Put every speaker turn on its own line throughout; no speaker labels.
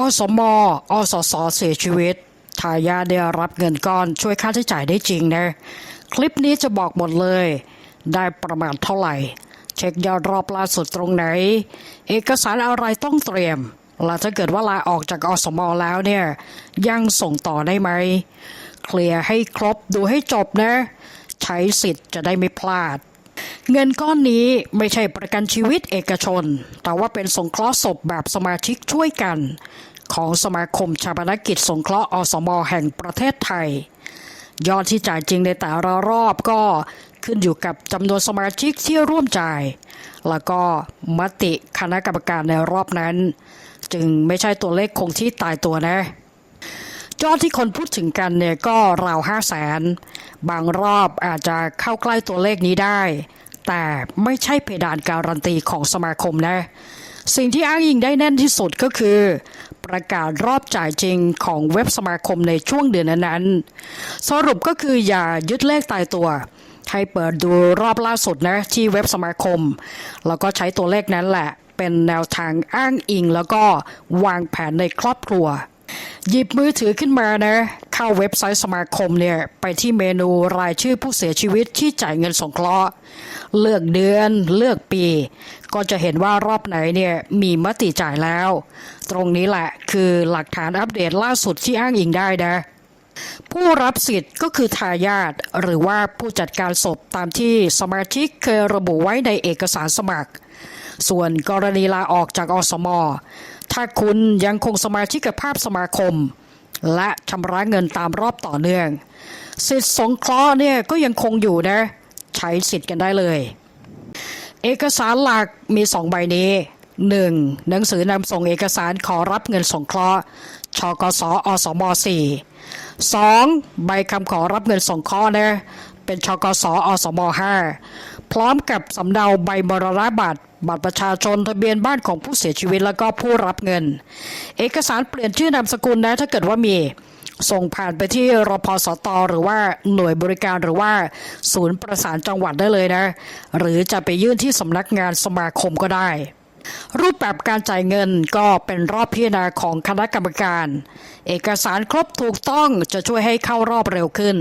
อสมอสสเสียชีวิตทายาได้รับเงินก้อนช่วยค่าใช้จ่ายได้จริงนะ คลิปนี้จะบอกหมดเลย ได้ประมาณเท่าไหร่ เช็คยอดรอบล่าสุดตรงไหน เอกสารอะไรต้องเตรียมและถ้าเกิดว่าลาออกจากอสมอแล้วเนี่ยยังส่งต่อได้ไหม เคลียร์ให้ครบดูให้จบนะ ใช้สิทธิ์จะได้ไม่พลาด เงินก้อนนี้ไม่ใช่ประกันชีวิตเอกชน แต่ว่าเป็นสงเคราะห์ศพแบบสมาชิกช่วยกัน ของสมาคมชาปนกิจสงเคราะห์อสมอแห่งประเทศไทย ยอดที่จ่ายจริงในแต่ละรอบก็ขึ้นอยู่กับจำนวนสมาชิกที่ร่วมจ่าย แล้วก็มติคณะกรรมการในรอบนั้น จึงไม่ใช่ตัวเลขคงที่ตายตัวนะ ยอดที่คนพูดถึงกันเนี่ยก็ราวห้าแสนบางรอบอาจจะเข้าใกล้ตัวเลขนี้ได้ แต่ไม่ใช่เพดานการันตีของสมาคมนะ สิ่งที่อ้างอิงได้แน่นที่สุดก็คือ ประกาศรอบจ่ายจริงของเว็บสมาคมในช่วงเดือนนั้นๆ สรุปก็คืออย่ายึดเลขตายตัวให้เปิดดูรอบล่าสุดนะที่เว็บสมาคม แล้วก็ใช้ตัวเลขนั้นแหละ เป็นแนวทางอ้างอิงแล้วก็วางแผนในครอบครัว หยิบมือถือขึ้นมานะ เข้าเว็บไซต์สมาคมเนี่ย ไปที่เมนูรายชื่อผู้เสียชีวิตที่จ่ายเงินสงเคราะห์ เลือกเดือนเลือกปี ก็จะเห็นว่ารอบไหนเนี่ยมีมติจ่ายแล้ว ตรงนี้แหละคือหลักฐานอัปเดตล่าสุดที่อ้างอิงได้นะผู้รับสิทธิ์ก็คือทายาทหรือว่าผู้จัดการศพตามที่สมาชิกเคยระบุไว้ในเอกสารสมัคร ส่วนกรณีลาออกจากอสม ถ้าคุณยังคงสมาชิกภาพสมาคม และชำระเงินตามรอบต่อเนื่อง สิทธิสงเคราะห์เนี่ยก็ยังคงอยู่นะ ใช้สิทธิ์กันได้เลย เอกสารหลักมีสองใบนี้ 1. หนังสือนำส่งเอกสารขอรับเงินสงเคราะห์ชกสอสม 4 2. ใบคำขอรับเงินสงเคราะห์นะเป็นชกสอสม 5 พร้อมกับสำเนาใบมรณบัตร บัตรประชาชนทะเบียนบ้านของผู้เสียชีวิตแล้วก็ผู้รับเงิน เอกสารเปลี่ยนชื่อนามสกุลนะถ้าเกิดว่ามีส่งผ่านไปที่รพสต หรือว่าหน่วยบริการหรือว่า ศูนย์ประสานจังหวัดได้เลยนะ หรือจะไปยื่นที่สำนักงานสมาคมก็ได้ รูปแบบการจ่ายเงินก็เป็นรอบพิจารณาของคณะกรรมการ เอกสารครบถูกต้องจะช่วยให้เข้ารอบเร็วขึ้น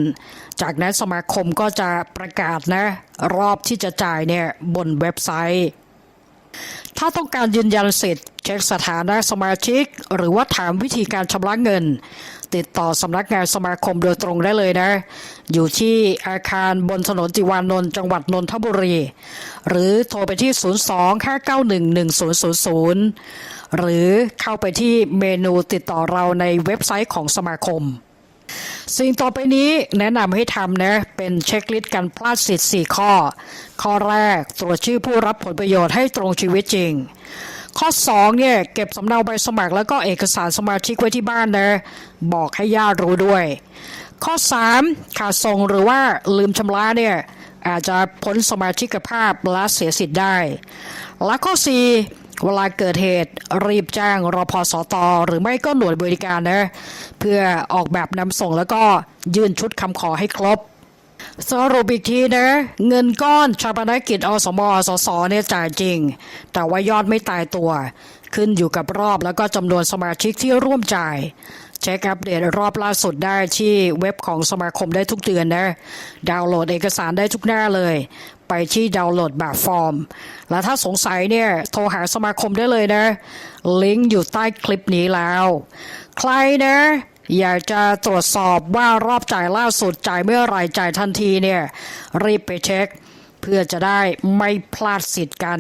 จากนั้นสมาคมก็จะประกาศนะ รอบที่จะจ่ายเนี่ยบนเว็บไซต์ ถ้าต้องการยืนยันสิทธิ์ เช็คสถานะสมาชิก หรือว่าถามวิธีการชำระเงิน ติดต่อสำนักงานสมาคมโดยตรงได้เลยนะ อยู่ที่อาคารบนถนนติวานนท์จังหวัดนนทบุรี หรือโทรไปที่ 02-591-1000 หรือเข้าไปที่เมนูติดต่อเราในเว็บไซต์ของสมาคม สิ่งต่อไปนี้แนะนำให้ทำนะเป็นเช็คลิสต์การพลาดสิทธิ์ 4 ข้อ ข้อแรกตรวจชื่อผู้รับผลประโยชน์ให้ตรงชีวิตจริง ข้อ2เนี่ยเก็บสำเนาใบสมัครแล้วก็เอกสารสมาชิกไว้ที่บ้านนะบอกให้ญาติรู้ด้วย ข้อ 3 ขาดส่งหรือว่าลืมชำระเนี่ยอาจจะพ้นสมาชิกภาพและเสียสิทธิ์ได้ และข้อ 4 เวลาเกิดเหตุรีบแจ้งรพสต หรือไม่ก็หน่วยบริการนะเพื่อออกแบบนำส่งแล้วก็ยื่นชุดคำขอให้ครบสรุปอีกทีนะ เงินก้อนชาปนกิจอสมอสสเนี่ยจ่ายจริง แต่ว่ายอดไม่ตายตัว ขึ้นอยู่กับรอบแล้วก็จำนวนสมาชิกที่ร่วมจ่าย เช็คอัปเดตรอบล่าสุดได้ที่เว็บของสมาคมได้ทุกเดือนนะ ดาวน์โหลดเอกสารได้ทุกหน้าเลย ไปที่ดาวน์โหลดแบบฟอร์ม และถ้าสงสัยเนี่ย โทรหาสมาคมได้เลยนะ ลิงก์อยู่ใต้คลิปนี้แล้ว ใครนะอยากจะตรวจสอบว่ารอบจ่ายล่าสุดจ่ายเมื่อไรจ่ายทันทีเนี่ย รีบไปเช็ค เพื่อจะได้ไม่พลาดสิทธิ์กัน